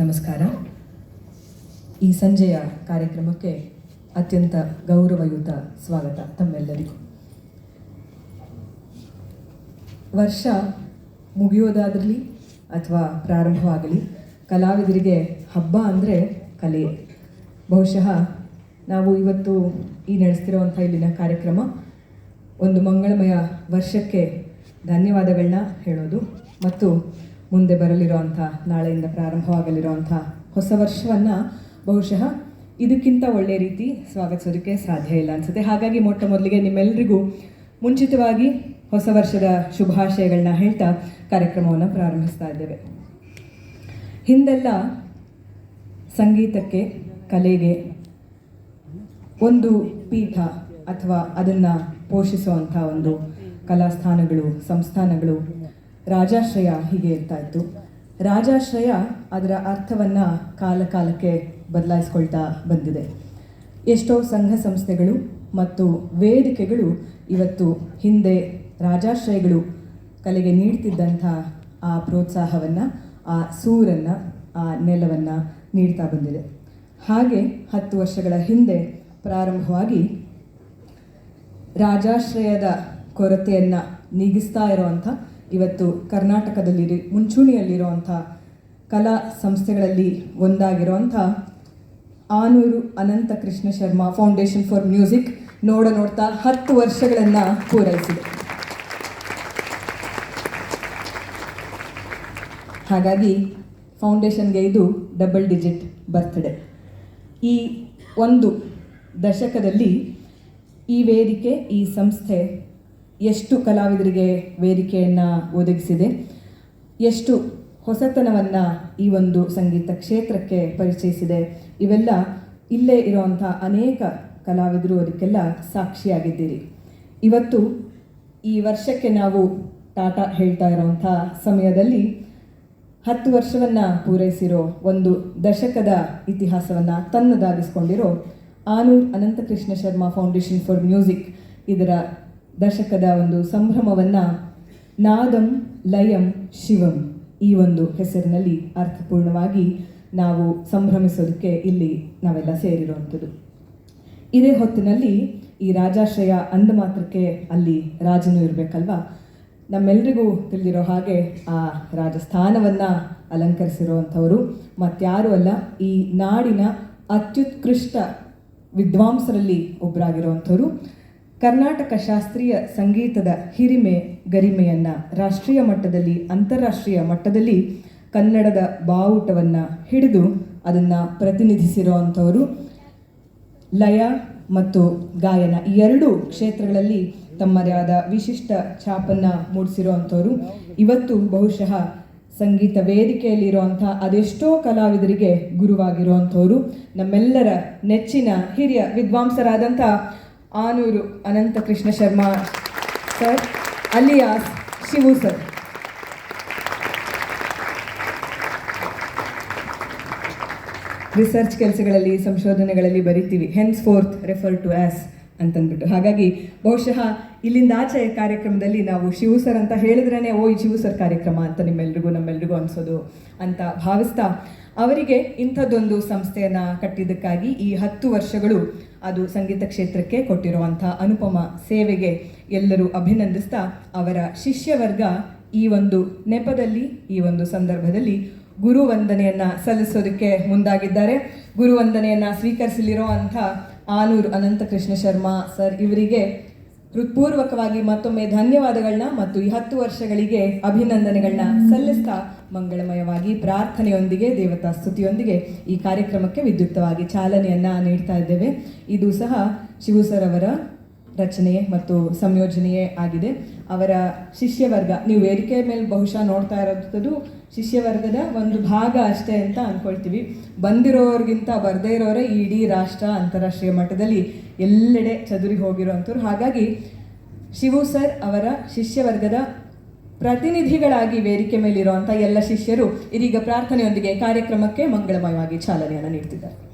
ನಮಸ್ಕಾರ. ಈ ಸಂಜೆಯ ಕಾರ್ಯಕ್ರಮಕ್ಕೆ ಅತ್ಯಂತ ಗೌರವಯುತ ಸ್ವಾಗತ ತಮ್ಮೆಲ್ಲರಿಗೂ. ವರ್ಷ ಮುಗಿಯೋದಾದ್ರಲಿ ಅಥವಾ ಪ್ರಾರಂಭವಾಗಲಿ, ಕಲಾವಿದರಿಗೆ ಹಬ್ಬ ಅಂದರೆ ಕಲೆ. ಬಹುಶಃ ನಾವು ಇವತ್ತು ಈ ನಡೆಸ್ತಿರುವಂಥ ಇಲ್ಲಿನ ಕಾರ್ಯಕ್ರಮ ಒಂದು ಮಂಗಳಮಯ ವರ್ಷಕ್ಕೆ ಧನ್ಯವಾದಗಳನ್ನ ಹೇಳೋದು. ಮತ್ತು ಮುಂದೆ ಬರಲಿರುವಂಥ, ನಾಳೆಯಿಂದ ಪ್ರಾರಂಭವಾಗಲಿರುವಂಥ ಹೊಸ ವರ್ಷವನ್ನು ಬಹುಶಃ ಇದಕ್ಕಿಂತ ಒಳ್ಳೆ ರೀತಿ ಸ್ವಾಗತಿಸೋದಕ್ಕೆ ಸಾಧ್ಯ ಇಲ್ಲ ಅನಿಸುತ್ತೆ. ಹಾಗಾಗಿ ಮೊಟ್ಟ ಮೊದಲಿಗೆ ನಿಮ್ಮೆಲ್ಲರಿಗೂ ಮುಂಚಿತವಾಗಿ ಹೊಸ ವರ್ಷದ ಶುಭಾಶಯಗಳನ್ನ ಹೇಳ್ತಾ ಕಾರ್ಯಕ್ರಮವನ್ನು ಪ್ರಾರಂಭಿಸ್ತಾ ಇದ್ದೇವೆ. ಹಿಂದೆಲ್ಲ ಸಂಗೀತಕ್ಕೆ, ಕಲೆಗೆ ಒಂದು ಪೀಠ ಅಥವಾ ಅದನ್ನು ಪೋಷಿಸುವಂಥ ಒಂದು ಕಲಾಸ್ಥಾನಗಳು, ಸಂಸ್ಥಾನಗಳು ರಾಜಾಶ್ರಯ ಹೀಗೆ ಇರ್ತಾ ಇತ್ತು. ರಾಜಾಶ್ರಯ ಅದರ ಅರ್ಥವನ್ನು ಕಾಲ ಕಾಲಕ್ಕೆ ಬದಲಾಯಿಸ್ಕೊಳ್ತಾ ಬಂದಿದೆ. ಎಷ್ಟೋ ಸಂಘ ಸಂಸ್ಥೆಗಳು ಮತ್ತು ವೇದಿಕೆಗಳು ಇವತ್ತು ಹಿಂದೆ ರಾಜಾಶ್ರಯಗಳು ಕಲೆಗೆ ನೀಡ್ತಿದ್ದಂಥ ಆ ಪ್ರೋತ್ಸಾಹವನ್ನು, ಆ ಸೂರನ್ನು, ಆ ನೆಲವನ್ನು ನೀಡ್ತಾ ಬಂದಿದೆ. ಹಾಗೆ ಹತ್ತು ವರ್ಷಗಳ ಹಿಂದೆ ಪ್ರಾರಂಭವಾಗಿ ರಾಜಾಶ್ರಯದ ಕೊರತೆಯನ್ನು ನೀಗಿಸ್ತಾ ಇರುವಂಥ ಇವತ್ತು ಕರ್ನಾಟಕದಲ್ಲಿ ಮುಂಚೂಣಿಯಲ್ಲಿರುವಂಥ ಕಲಾ ಸಂಸ್ಥೆಗಳಲ್ಲಿ ಒಂದಾಗಿರುವಂಥ Anoor Anantha Krishna Sharma foundation for music ನೋಡ ನೋಡ್ತಾ ಹತ್ತು ವರ್ಷಗಳನ್ನು ಪೂರೈಸಿದೆ. ಹಾಗಾಗಿ ಫೌಂಡೇಶನ್ಗೆ ಇದು ಡಬಲ್ ಡಿಜಿಟ್ ಬರ್ತ್ಡೇ ಈ ಒಂದು ದಶಕದಲ್ಲಿ ಈ ವೇದಿಕೆ, ಈ ಸಂಸ್ಥೆ ಎಷ್ಟು ಕಲಾವಿದರಿಗೆ ವೇದಿಕೆಯನ್ನು ಒದಗಿಸಿದೆ, ಎಷ್ಟು ಹೊಸತನವನ್ನು ಈ ಒಂದು ಸಂಗೀತ ಕ್ಷೇತ್ರಕ್ಕೆ ಪರಿಚಯಿಸಿದೆ, ಇವೆಲ್ಲ ಇಲ್ಲೇ ಇರುವಂಥ ಅನೇಕ ಕಲಾವಿದರು ಅದಕ್ಕೆಲ್ಲ ಸಾಕ್ಷಿಯಾಗಿದ್ದೀರಿ. ಇವತ್ತು ಈ ವರ್ಷಕ್ಕೆ ನಾವು ಟಾಟಾ ಹೇಳ್ತಾ ಇರೋವಂಥ ಸಮಯದಲ್ಲಿ ಹತ್ತು ವರ್ಷವನ್ನು ಪೂರೈಸಿರೋ ಒಂದು ದಶಕದ ಇತಿಹಾಸವನ್ನು ತನ್ನದಾಗಿಸ್ಕೊಂಡಿರೋ Anoor Ananthakrishna Sharma foundation for music ಇದರ ದಶಕದ ಒಂದು ಸಂಭ್ರಮವನ್ನು ನಾದಂ ಲಯಂ ಶಿವಂ ಈ ಒಂದು ಹೆಸರಿನಲ್ಲಿ ಅರ್ಥಪೂರ್ಣವಾಗಿ ನಾವು ಸಂಭ್ರಮಿಸೋದಕ್ಕೆ ಇಲ್ಲಿ ನಾವೆಲ್ಲ ಸೇರಿರುವಂಥದ್ದು. ಇದೇ ಹೊತ್ತಿನಲ್ಲಿ ಈ ರಾಜಾಶ್ರಯ ಅಂದ ಮಾತ್ರಕ್ಕೆ ಅಲ್ಲಿ ರಾಜನು ಇರಬೇಕಲ್ವಾ? ನಮ್ಮೆಲ್ರಿಗೂ ತಿಳಿದಿರೋ ಹಾಗೆ ಆ ರಾಜಸ್ಥಾನವನ್ನು ಅಲಂಕರಿಸಿರುವಂಥವರು ಮತ್ತಾರೂ ಅಲ್ಲ, ಈ ನಾಡಿನ ಅತ್ಯುತ್ಕೃಷ್ಟ ವಿದ್ವಾಂಸರಲ್ಲಿ ಒಬ್ಬರಾಗಿರುವಂಥವ್ರು ಕರ್ನಾಟಕ ಶಾಸ್ತ್ರೀಯ ಸಂಗೀತದ ಹಿರಿಮೆ ಗರಿಮೆಯನ್ನು ರಾಷ್ಟ್ರೀಯ ಮಟ್ಟದಲ್ಲಿ, ಅಂತಾರಾಷ್ಟ್ರೀಯ ಮಟ್ಟದಲ್ಲಿ ಕನ್ನಡದ ಬಾವುಟವನ್ನು ಹಿಡಿದು ಅದನ್ನು ಪ್ರತಿನಿಧಿಸಿರುವಂಥವರು ಲಯ ಮತ್ತು ಗಾಯನ ಈ ಎರಡೂ ಕ್ಷೇತ್ರಗಳಲ್ಲಿ ತಮ್ಮದೇ ಆದ ವಿಶಿಷ್ಟ ಛಾಪನ್ನು ಮೂಡಿಸಿರುವಂಥವರು ಇವತ್ತು ಬಹುಶಃ ಸಂಗೀತ ವೇದಿಕೆಯಲ್ಲಿರುವಂಥ ಅದೆಷ್ಟೋ ಕಲಾವಿದರಿಗೆ ಗುರುವಾಗಿರುವಂಥವರು ನಮ್ಮೆಲ್ಲರ ನೆಚ್ಚಿನ ಹಿರಿಯ ವಿದ್ವಾಂಸರಾದಂಥ Anoor Anantha Krishna Sharma sir alias Shivu sir. Research ಕೆಲಸಗಳಲ್ಲಿ, ಸಂಶೋಧನೆಗಳಲ್ಲಿ ಬರಿತೀವಿ. Hence fourth refer to as ಅಂತಂದ್ಬಿಟ್ಟು. ಹಾಗಾಗಿ ಬಹುಶಃ ಇಲ್ಲಿಂದ ಆಚೆ ಕಾರ್ಯಕ್ರಮದಲ್ಲಿ ನಾವು ಶಿವು ಸರ್ ಅಂತ ಹೇಳಿದ್ರೇ ಓ, ಈ ಶಿವು ಸರ್ ಕಾರ್ಯಕ್ರಮ ಅಂತ ನಿಮ್ಮೆಲ್ರಿಗೂ, ನಮ್ಮೆಲ್ರಿಗೂ ಅನಿಸೋದು ಅಂತ ಭಾವಿಸ್ತಾ ಅವರಿಗೆ ಇಂಥದ್ದೊಂದು ಸಂಸ್ಥೆಯನ್ನು ಕಟ್ಟಿದ್ದಕ್ಕಾಗಿ ಈ ಹತ್ತು ವರ್ಷಗಳು ಅದು ಸಂಗೀತ ಕ್ಷೇತ್ರಕ್ಕೆ ಕೊಟ್ಟಿರುವಂಥ ಅನುಪಮ ಸೇವೆಗೆ ಎಲ್ಲರೂ ಅಭಿನಂದಿಸ್ತಾ ಅವರ ಶಿಷ್ಯವರ್ಗ ಈ ಒಂದು ನೆಪದಲ್ಲಿ, ಈ ಒಂದು ಸಂದರ್ಭದಲ್ಲಿ ಗುರು ವಂದನೆಯನ್ನ ಸಲ್ಲಿಸೋದಕ್ಕೆ ಮುಂದಾಗಿದ್ದಾರೆ. ಗುರು ವಂದನೆಯನ್ನ ಸ್ವೀಕರಿಸಲಿರೋ ಅಂಥ ಆನೂರು ಅನಂತ ಕೃಷ್ಣ ಶರ್ಮಾ ಸರ್ ಇವರಿಗೆ ಹೃತ್ಪೂರ್ವಕವಾಗಿ ಮತ್ತೊಮ್ಮೆ ಧನ್ಯವಾದಗಳನ್ನ ಮತ್ತು ಈ ಹತ್ತು ವರ್ಷಗಳಿಗೆ ಅಭಿನಂದನೆಗಳನ್ನ ಸಲ್ಲಿಸ್ತಾ ಮಂಗಳಮಯವಾಗಿ ಪ್ರಾರ್ಥನೆಯೊಂದಿಗೆ, ದೇವತಾ ಸ್ತುತಿಯೊಂದಿಗೆ ಈ ಕಾರ್ಯಕ್ರಮಕ್ಕೆ ವಿದ್ಯುಕ್ತವಾಗಿ ಚಾಲನೆಯನ್ನು ನೀಡ್ತಾ ಇದ್ದೇವೆ. ಇದು ಸಹ ಶಿವು ಸರ್ ರಚನೆಯೇ ಮತ್ತು ಸಂಯೋಜನೆಯೇ ಆಗಿದೆ. ಅವರ ಶಿಷ್ಯವರ್ಗ, ನೀವು ವೇದಿಕೆ ಮೇಲೆ ಬಹುಶಃ ನೋಡ್ತಾ ಇರೋದು ಶಿಷ್ಯವರ್ಗದ ಒಂದು ಭಾಗ ಅಷ್ಟೇ ಅಂತ ಅಂದ್ಕೊಳ್ತೀವಿ ಬಂದಿರೋರಿಗಿಂತ ಬರದೇ ಇರೋರೇ ಇಡೀ ರಾಷ್ಟ್ರ ಅಂತಾರಾಷ್ಟ್ರೀಯ ಮಟ್ಟದಲ್ಲಿ ಎಲ್ಲೆಡೆ ಚದುರಿ ಹೋಗಿರೋವಂಥವ್ರು ಹಾಗಾಗಿ ಶಿವು ಸರ್ ಅವರ ಶಿಷ್ಯವರ್ಗದ ಪ್ರತಿನಿಧಿಗಳಾಗಿ ವೇದಿಕೆ ಮೇಲಿರುವಂಥ ಎಲ್ಲ ಶಿಷ್ಯರು ಇದೀಗ ಪ್ರಾರ್ಥನೆಯೊಂದಿಗೆ ಕಾರ್ಯಕ್ರಮಕ್ಕೆ ಮಂಗಳಮಯವಾಗಿ ಚಾಲನೆಯನ್ನು ನೀಡ್ತಿದ್ದಾರೆ.